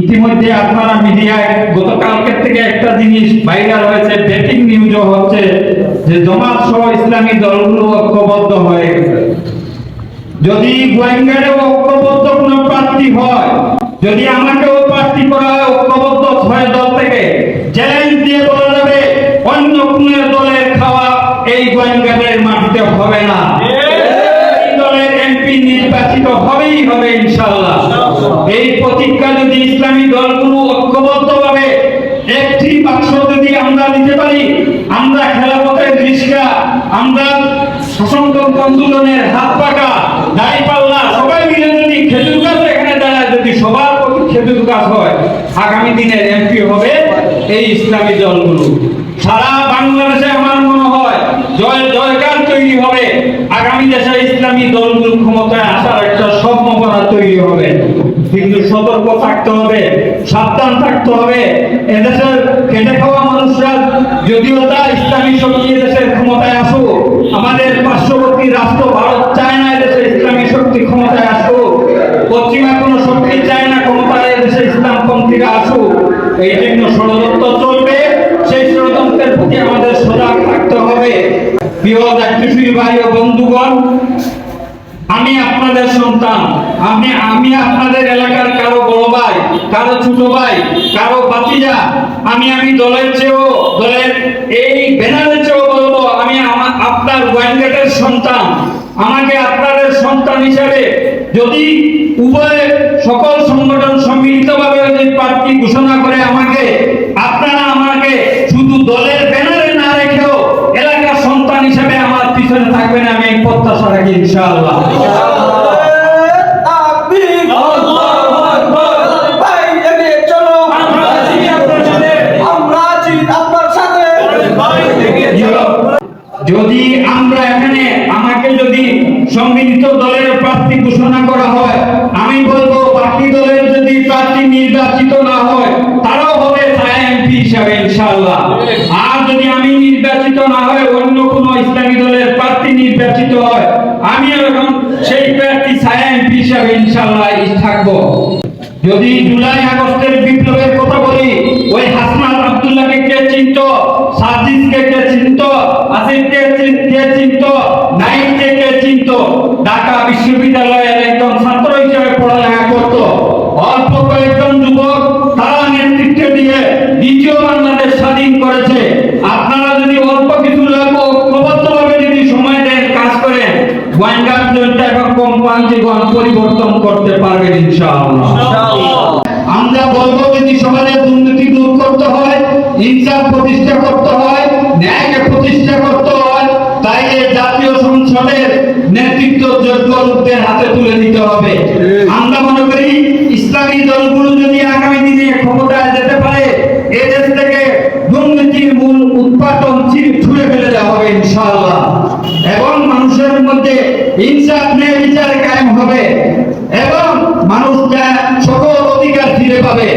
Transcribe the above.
ইতিমধ্যে আপনারা মিডিয়ায় গতকালকের থেকে একটা জিনিস ভাইরাল হয়েছে ব্রেকিং নিউজও হচ্ছে যে, জমাত সহ ইসলামী দলগুলো ঐক্যবদ্ধ হয়ে গেছে। যদি গোয়েঙ্গারে ঐক্যবদ্ধ কোনো প্রার্থী হয়। যদি আমাকেও প্রার্থী করা হয় ঐক্যবদ্ধ ছয় দল থেকে চ্যালেঞ্জ দিয়ে বলা যাবে অন্য কোন দলের খাওয়া এই গোয়েঙ্গারের মাটিতে হবে না। এই দলের এমপি নির্বাচিত হবেই হবে ইনশাআল্লাহ। এই প্রতিজ্ঞা যদি ইসলামী দলগুলো ঐক্যবদ্ধভাবে একটি বাক্স যদি আমরা দিতে পারি আমরা খেলাপথের রিস্কা আমরা সশঙ্কর আন্দোলনের হাত পাকা দাড়ি পাল্লা সবাই মিলে যদি খেজুর গাছ এখানে দাঁড়ায় যদি সবার প্রতি খেজুর গাছ হয় আগামী দিনের এমপি হবে এই ইসলামী দলগুলো। সারা বাংলাদেশে আমার মনে হয় জয় জয়কার তৈরি হবে। আগামী দেশে ইসলামী দলগুলো ক্ষমতায় আসার একটা সম্ভাবনা তৈরি হবে। কিন্তু সতর্ক থাকতে হবে, সাবধান থাকতে হবে। এদেশের খেটে খাওয়া মানুষরা যদিও তা ইসলামী শক্তি এদেশের ক্ষমতায় আসুক, আমাদের পার্শ্ববর্তী রাষ্ট্র ভারত চায় না এদেশে ইসলামী শক্তি ক্ষমতায় আসুক। পশ্চিমা কোনো শক্তি চায় না ক্ষমতায় এদেশে ইসলামপন্থীরা আসুক। এই জন্য ভাই ও বন্ধুগণ, আমি আপনাদের সন্তান। আমি আমি আপনাদের এলাকার কারও বড় ভাই, কারও ছোট ভাই, কারও বাতিজা আমি আমি দলের চেয়েও, দলের এই ব্যানারের চেয়েও বলব, আমি আমা- আপনার ওয়াইনগেটের সন্তান। আমাকে আপনাদের সন্তান হিসেবে যদি উভয় সকল সংগঠন সম্মিলিতভাবে যদি প্রার্থী ঘোষণা করে আমাকে আপনারা আমাকে শুধু দলের ব্যানারে না রেখেও এলাকার সন্তান হিসেবে আমার পিছনে থাকবেন আমি এই প্রত্যাশা রাখি ইনশাআল্লাহ। যদি আমরা এখানে আমাকে যদি সম্মিলিত দলের প্রার্থী ঘোষণা করা হয়, আমি বলব বাকি দলের যদি প্রার্থী নির্বাচিত না হয়, তারাও হবে আর যদি আমি নির্বাচিত না হয়, অন্য নির্বাচিত হয়। আমি এখন সেই প্রার্থী এমপি হিসাবে ইনশাল্লাহ থাকব। যদি জুলাই আগস্টের বিপ্লবের কথা বলি, ওই হাসনাত আব্দুল্লাহকে কে চিনত? সাজিদকে কে চিনত? আসিফকে কে চিনত? নাইমকে কে চিনত? ঢাকা বিশ্ববিদ্যালয়ের একজন বান্দিগণ পরিবর্তন করতে পারবেন ইনশাআল্লাহ। আমরা বলব যদি সমাজে দুর্নীতি দূর করতে হয় ইনসাফ প্রতিষ্ঠা করতে হয় ন্যায়কে প্রতিষ্ঠা করতে হয় তাই এই জাতীয় সংসদের নেতৃত্ব যোগ্য লোকদের হাতে তুলে দিতে হবে। আমরা মনে করি ইসলামী দলগুলো যদি আগামী দিনে ক্ষমতায় যেতে পারে এদেশ থেকে দুর্নীতির মূল উৎপাদন ছুড়ে ফেলে দেওয়া হবে ইনশাআল্লাহ। এবং মানুষের মধ্যে ইনসাফ নেই হবে এবং মানুষ সকল অধিকার ফিরে পাবে।